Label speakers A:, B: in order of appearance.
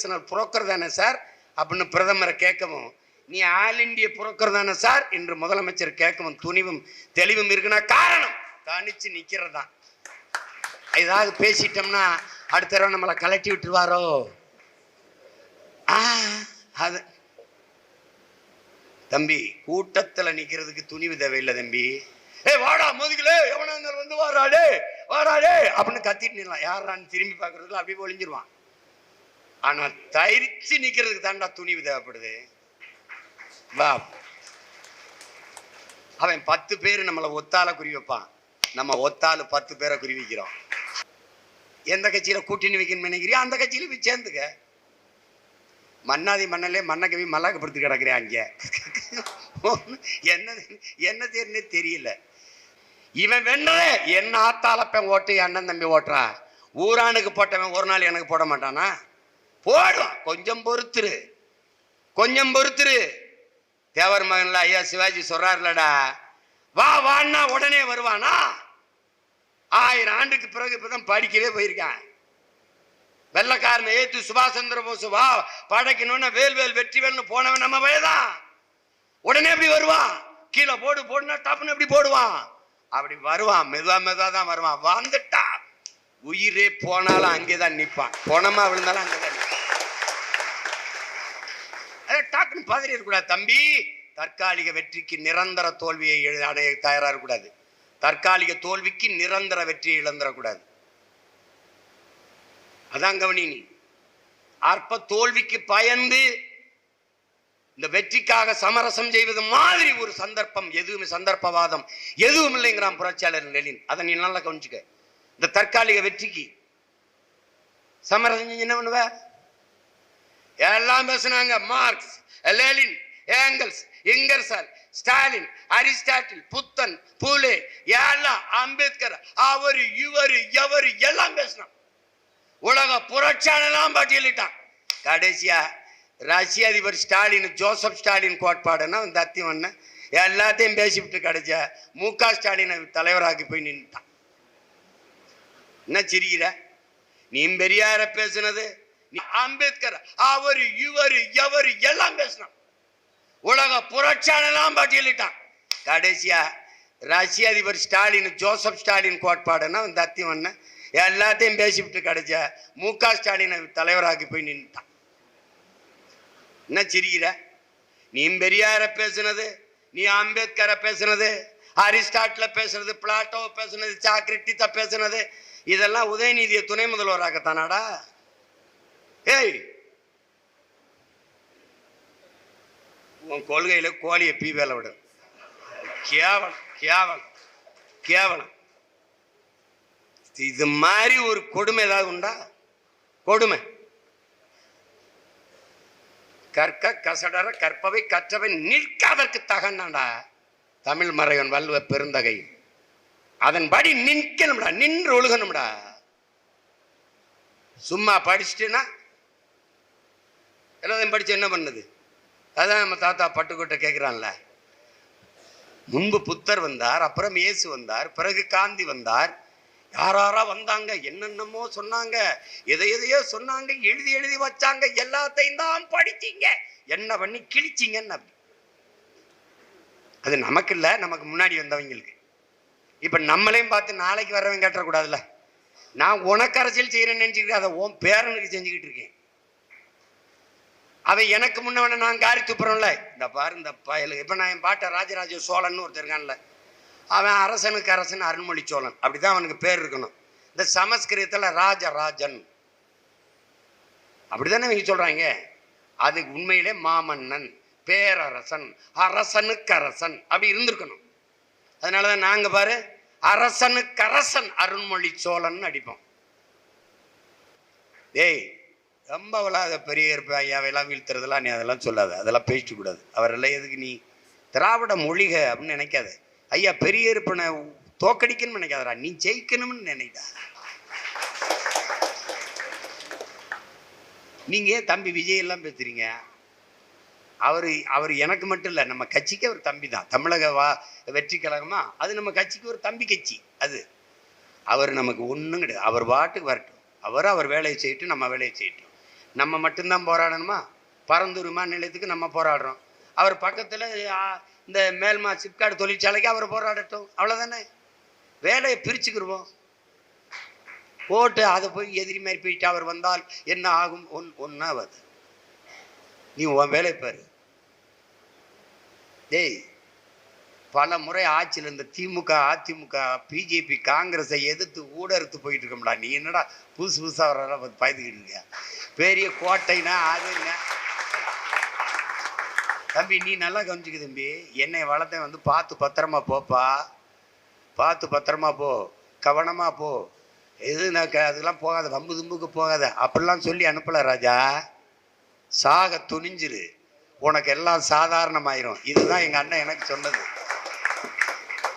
A: International broker தானே sir அப்படின்னு பிரதமரை கேட்கவும் நீ ஆல் இண்டிய புரோக்கர் தானே சார் என்று முதலமைச்சர் கேட்கவும் துணிவும் தெளிவும் இருக்குன்னா காரணம் தனிச்சு நிற்கிறது தான் ஏதாவது பேசிட்டோம்னா அடுத்த தடவை நம்மளை கலட்டி விட்டுருவாரோ? அது. தம்பி கூட்டத்துல நிக்கிறதுக்கு துணிவு தேவையில்லை தம்பி. ஏ வாடா முதுகிலே எவனா வந்து வாராடே வாராடே அப்படின்னு கத்திட்டு நில்லாம் யாரான்னு திரும்பி பார்க்கறதுல அப்படியே ஒளிஞ்சிருவான். ஆனால் தரிச்சு நிற்கிறதுக்கு தாண்டா துணிவு தேவைப்படுது. வா. அவன் பத்து பேர் நம்மளை ஒத்தால குறி வைப்பான். நம்ம ஒத்தாலு பத்து பேரை குறி வைக்கிறோம். எந்த கட்சியில கூட்டணி வைக்கணும்னு நினைக்கிறியோ அந்த கட்சியில போய் சேர்ந்துக்க. மன்னாதி மன்னலே மன்னகவி மல்லாக்கப்படுத்தி கிடக்குறேன் அங்கே என்ன என்ன தெரியுன்னு தெரியல. இவன் வெண்ணே என்ன ஆத்தாலப்பன் ஓட்டு என் அண்ணன் தம்பி ஓட்டுறான். ஊரானுக்கு போட்டவன் ஒரு நாள் எனக்கு போட மாட்டானா? போடுவான் கொஞ்சம் பொறுத்துரு. கொஞ்சம் பொறுத்துரு. தேவர் மகன்ல ஐயா சிவாஜி சொல்றாருலடா. வா வான்னா உடனே வருவானா? ஆயிரம் ஆண்டுக்கு பிறகு இப்பதான் படிக்கவே போயிருக்கான். வெள்ளக்காரனை ஏத்து சுபாஷ் சந்திர போஸ் வா படைக்கணும்னா வேல் வேல் வெற்றி வேல்னு போனவன் நம்ம வயதான் உடனே எப்படி வருவான்? கீழே போடு போடுனா டப்புன்னு எப்படி போடுவான்? அப்படி வருவான். மெதுவா மெதுவா தான் வருவான். வந்துட்டான் உயிரே போனாலும் அங்கேதான் நிற்பான் போனமா விழுந்தாலும் அங்கேதான் நிப்பான். டாக்குன்னு பதறி இருக்கக்கூடாது தம்பி. தற்காலிக வெற்றிக்கு நிரந்தர தோல்வியை அடைய தயாராக இருக்கக்கூடாது. தற்காலிக தோல்விக்கு நிரந்தர வெற்றியை இழந்துடக்கூடாது. அதான் கவனி நீ. அற்ப தோல்விக்கு பயந்து இந்த வெற்றிக்காக சமரசம் செய்வது மாதிரி ஒரு சந்தர்ப்பம் எதுவுமே சந்தர்ப்பவாதம் எதுவும் இல்லைங்கிறான் புரட்சியாளர் லெனின். அதை நீ நல்லா கவனிச்சுக்க. இந்த தற்காலிக வெற்றிக்கு சமரசம் செஞ்சு என்ன பண்ணுவ? எல்லாம் பேசுனாங்க. Marx Lenin Engels Ingersoll Stalin Aristotle Buddhan Phule எல்லாம் அம்பேத்கர் அவர் இவர் எவர் எல்லாம் பேசினான். உலக புரட்சியாளெல்லாம் பட்டியலிட்டான். கடைசியா ரஷ்ய அதிபர் ஸ்டாலின் ஜோசப் ஸ்டாலின் கோட்பாடுன்னா தத்தி அத்தியவண்ண எல்லாத்தையும் பேசிவிட்டு கடைசியா மு க ஸ்டாலினை தலைவராக்கி போய் நின்றுட்டான் என்ன சிரிக்கிற? நீ பெரியார பேசுனது? அம்பேத்கர் அவர் இவரு எவரு எல்லாம் பேசினான். உலக புரட்சியாளெல்லாம் பட்டியலிட்டான். கடைசியா ரஷ்ய அதிபர் ஸ்டாலின் ஜோசப் ஸ்டாலின் கோட்பாடுன்னா இந்த அத்தியவண்ண எல்லாத்தையும் பேசிவிட்டு கடைசியா மு க ஸ்டாலினை தலைவராக்கி போய் நின்றுட்டான் என்ன சிரிக்கிற? நீ பெரியார பேசுனது நீ அம்பேத்கரை பேசுனது அரிஸ்டாட்டில பேசுனது பிளாட்டோ பேசுனது சாக்ரிட்டித்த பேசுனது இதெல்லாம் உதயநிதியை துணை முதல்வராகத்தானாடா ஏய். உன் கொள்கையில கோழியை பீ வேலை விடு. கேவலம் கேவலம் கேவலம். இது மாதிரி ஒரு கொடுமை ஏதாவது உண்டா? கொடுமை. கற்க கசடர கற்பவை கற்றவை நிற்காதற்கு தகனாடா தமிழ் மறைவன் வல்லுவ பெருந்தகை. அதன்படி நிற்கணும்டா நின்று ஒழுகணும்டா. சும்மா படிச்சுட்டுனா எல்லாத்தையும் படித்து என்ன பண்ணுது? அதான் நம்ம தாத்தா பட்டுக்கோட்டை கேட்குறான்ல முன்பு புத்தர் வந்தார் அப்புறம் இயேசு வந்தார் பிறகு காந்தி வந்தார். யாராரா வந்தாங்க? என்னென்னமோ சொன்னாங்க. எதை எதையோ சொன்னாங்க எழுதி எழுதி வச்சாங்க. எல்லாத்தையும் தான் படிச்சிங்க. என்ன பண்ணி கிழிச்சிங்கன்னு அப்படி. அது நமக்கு இல்லை நமக்கு முன்னாடி வந்தவங்களுக்கு. இப்போ நம்மளையும் பார்த்து நாளைக்கு வர்றவங்க கேட்டக்கூடாதுல்ல நான் உனக்கு அரசியல் செய்கிறேன்னு நினச்சிக்கிட்டு அதை உன் பேரனுக்கு செஞ்சுக்கிட்டு இருக்கேன். அவன் எனக்கு முன்னவன நான் காரி துப்புறோம்ல இந்த பாரு இந்த பயலு இப்போ நான் என் பாட்டை ராஜராஜ சோழன் ஒருத்தர் இருக்கான்ல. அவன் அரசனுக்கு அரசன் அருண்மொழி சோழன். அப்படி தான் அவனுக்கு பேர் இருக்கணும். இந்த சமஸ்கிருதத்தில் ராஜராஜன். அப்படிதானே இவங்க சொல்கிறாங்க அது உண்மையிலே மாமன்னன் பேரரசன் அரசனுக்கு அரசன். அப்படி இருந்திருக்கணும். அதனால தான் நாங்கள் பாரு அரசனுக்கு அரசன் அருண்மொழி சோழன் அடிப்போம். டேய் ரொம்ப அதை பெரிய இருப்பேன் அவையெல்லாம் வீழ்த்துறதெல்லாம் நீ அதெல்லாம் சொல்லாத. அதெல்லாம் பேசிட்டு கூடாது. அவரெல்லாம் எதுக்கு நீ திராவிட மொழிக அப்படின்னு நினைக்காத. ஐயா பெரிய இருப்பனை தோக்கடிக்கணும்னு நினைக்காதடா. நீ ஜெயிக்கணும்னு நினைடா. நீங்கள் ஏன் தம்பி விஜய் எல்லாம் அவர் அவர் எனக்கு மட்டும் இல்லை நம்ம கட்சிக்கு அவர் தம்பி தான். தமிழக வா வெற்றி கழகமா? அது நம்ம கட்சிக்கு ஒரு தம்பி கட்சி அது. அவர் நமக்கு ஒன்றும் கிடையாது. அவர் பாட்டுக்கு வரட்டும். அவர் அவர் வேலையை செய்யட்டும் நம்ம வேலையை செய்யட்டும். நம்ம மட்டும்தான் போராடணுமா? பரந்தூர் விமான நிலையத்துக்கு நம்ம போராடுறோம். அவர் பக்கத்தில் இந்த மேல்மா சிப்காடு தொழிற்சாலைக்கு அவர் போராடட்டும். அவ்வளோதானே வேலையை பிரிச்சுக்கிடுவோம் போட்டு அதை போய் எதிரி மாதிரி போயிட்டு அவர் வந்தால் என்ன ஆகும்? ஒன் ஒன்றாவது நீ உன் வேலையை பாரு. டேய் பல முறை ஆட்சியில் இருந்த திமுக அதிமுக பிஜேபி காங்கிரஸை எதிர்த்து ஊடறுத்து போயிட்டு இருக்கோம்டா நீ என்னடா புதுசு புதுசாக வர பயந்துக்கிட்டு இருக்க பெரிய கோட்டைனா அதுங்க தம்பி நீ நல்லா கவனிச்சுக்க தம்பி. என்னை வளர்த்தேன் வந்து பார்த்து பத்திரமா போப்பா. பார்த்து பத்திரமா போ. கவனமாக போ. எது நான் அதெல்லாம் போகாத. வம்பு தும்புக்கு போகாத. அப்படிலாம் சொல்லி அனுப்பல ராஜா. சாக துணிஞ்சிரு. உனக்கு எல்லாம் சாதாரணமாயிரும். இதுதான் எங்கள் அண்ணன் எனக்கு சொன்னது.